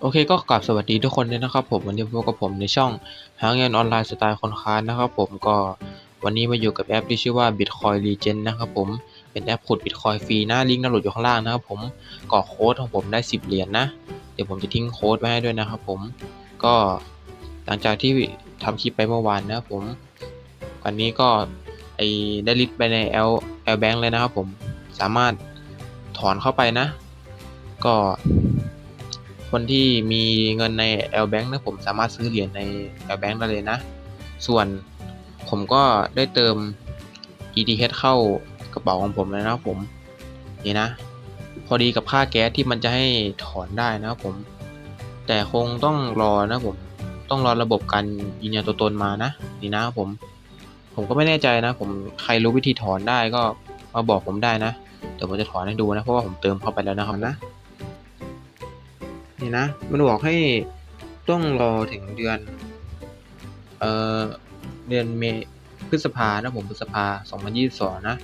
โอเคก็กลับสวัสดีทุกคนด้วยนะครับผมวันนี้พบกับผมในช่องหาเงินออนไลน์สไตล์คนค้านนะครับผมก็วันนี้มาอยู่กับแอปที่ชื่อว่า Bitcoin Legend นะครับผมเป็นแอปขุด Bitcoin ฟรีนะลิงก์ดาวน์โหลดอยู่ข้างล่างนะครับผมกรอกโค้ดของผมได้ 10 เหรียญนะเดี๋ยวผมจะทิ้งโค้ดไว้ให้ด้วยนะครับผมก็หลังจากที่ทำคลิปไปเมื่อวานนะครับผมวันนี้ก็ไอได้ลิสต์ไปใน L L Bank เลยนะครับผมสามารถถอนเข้าไปนะ ก็ คนที่มีเงินใน L Bank นะผมสามารถซื้อเหรียญใน L Bank ได้เลยนะ ส่วนผมก็ได้เติม ETH เข้ากระเป๋าของผมแล้วนะผมนี่นะ พอดีกับค่าแก๊สที่มันจะให้ถอนได้นะผม แต่คงต้องรอนะผมต้องรอระบบการยืนยันตัวตนมานะ นี่นะผม ผมก็ไม่แน่ใจนะ ผมใครรู้วิธีถอนได้ก็มาบอกผมได้นะเดี๋ยวผมจะถอนให้ดูนะเพราะว่าผมเติมเข้าไปแล้วนะครับนะ นี่นะ มันบอกให้ต้องรอถึงเดือน เอ่อ เดือนเมพฤษภานะผมพฤษภา 2022 นะ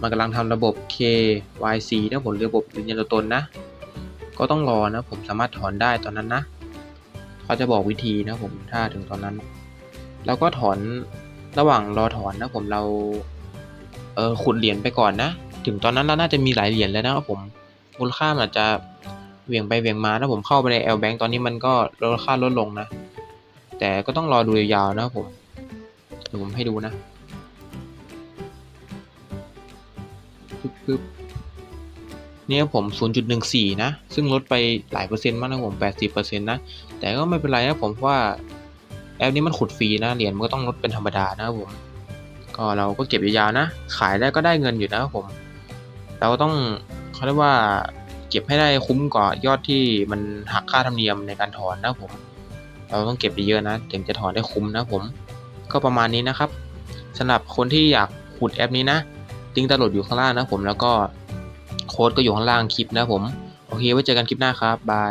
มันกำลังทำระบบ KYC นะผมระบบยืนยันตัวตนนะ ก็ต้องรอนะผมสามารถถอนได้ตอนนั้นนะ เขาจะบอกวิธีนะผมถ้าถึงตอนนั้น แล้วก็ถอนระหว่างรอถอนนะผมเรา เออขุดเหรียญไปก่อนนะ ถึงตอนนั้นเราน่าจะมีหลายเหรียญแล้วนะครับผมมูลค่าอาจจะ เวี่ยงไปเวี่ยงมาถ้าผมเข้าไปใน L Bank ตอนนี้มันก็ลดค่าลดลงนะ แต่ก็ต้องรอดูยาวๆนะครับผมเดี๋ยวผมให้ดูนะปึ๊บปึ๊บนี่ผม 0.14 นะ ซึ่งลดไปหลายเปอร์เซ็นต์มากนะผม 80%นะ แต่ก็ไม่เป็นไรนะผมเพราะว่าแอปนี้มันขุดฟรีนะ เหรียญมันก็ต้องลดเป็นธรรมดานะผม ก็เราก็เก็บยาวๆนะ ขายได้ก็ได้เงินอยู่นะครับผม เราก็ต้องเขาเรียกว่า เก็บให้ได้คุ้มกว่ายอดที่มันหักค่าธรรมเนียมในการถอนนะผม เราต้องเก็บเยอะนะ ถึงจะถอนได้คุ้มนะผม ก็ประมาณนี้นะครับสำหรับคนที่อยากขุดแอปนี้นะลิงก์ดาวน์โหลดอยู่ข้างล่างนะผมแล้วก็โค้ดก็อยู่ข้างล่างคลิปนะผม โอเคไว้เจอกันคลิปหน้าครับบาย